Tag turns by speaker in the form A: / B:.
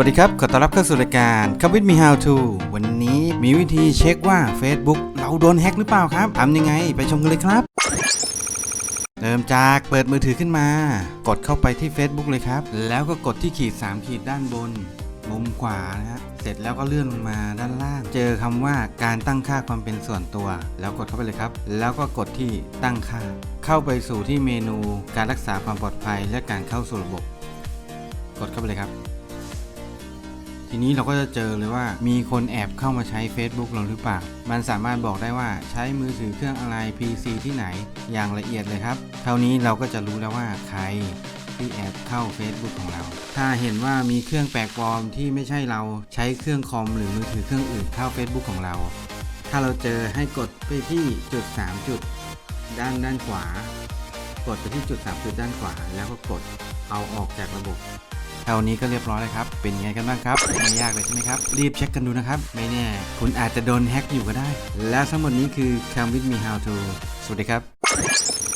A: วัสดีครับ ขอต้อนรับเข้าสู่รายการ Come with me how to วันนี้มีวิธีเช็คว่า Facebook เราโดนแฮ็กหรือเปล่าครับทำยังไงไปชมกันเลยครับ เริ่มจากเปิดมือถือขึ้นมา กดเข้าไปที่ Facebook เลยครับ แล้วก็กดที่ขีด 3 ขีดด้านบน มุมขวานะฮะเสร็จแล้วก็เลื่อนลงมาด้านล่าง เจอคำว่าการตั้งค่าความเป็นส่วนตัว แล้วกดเข้าไปเลยครับ แล้วก็กดที่ตั้งค่า เข้าไปสู่ที่เมนูการรักษาความปลอดภัย และการเข้าสู่ระบบ กดเข้าไปเลยครับ ทีนี้เราก็จะเจอเลยว่ามีคนแอบเข้ามาใช้ Facebook เราหรือเปล่า มันสามารถบอกได้ว่าใช้มือถือเครื่องอะไร PC ที่ไหนอย่างละเอียดเลยครับ เท่านี้เราก็จะรู้แล้วว่าใครที่แอบเข้า Facebook ของเรา ถ้าเห็นว่ามีเครื่องแปลกปลอมที่ไม่ใช่เราใช้เครื่องคอมหรือมือถือเครื่องอื่นเข้า Facebook ของเรา ถ้าเราเจอให้กดไปที่จุด 3 จุด ด้านด้านขวา กดไปที่จุด 3 จุดด้านขวา แล้วก็กดเอาออกจากระบบ ท่านี้ก็เรียบร้อยแล้วครับ เป็นไงกันบ้างครับ ไม่ยากเลยใช่ไหมครับ รีบเช็คกันดูนะครับ ไม่แน่ คุณอาจจะโดนแฮ็กอยู่ก็ได้ และทั้งหมดนี้คือ Come with me how to สวัสดีครับ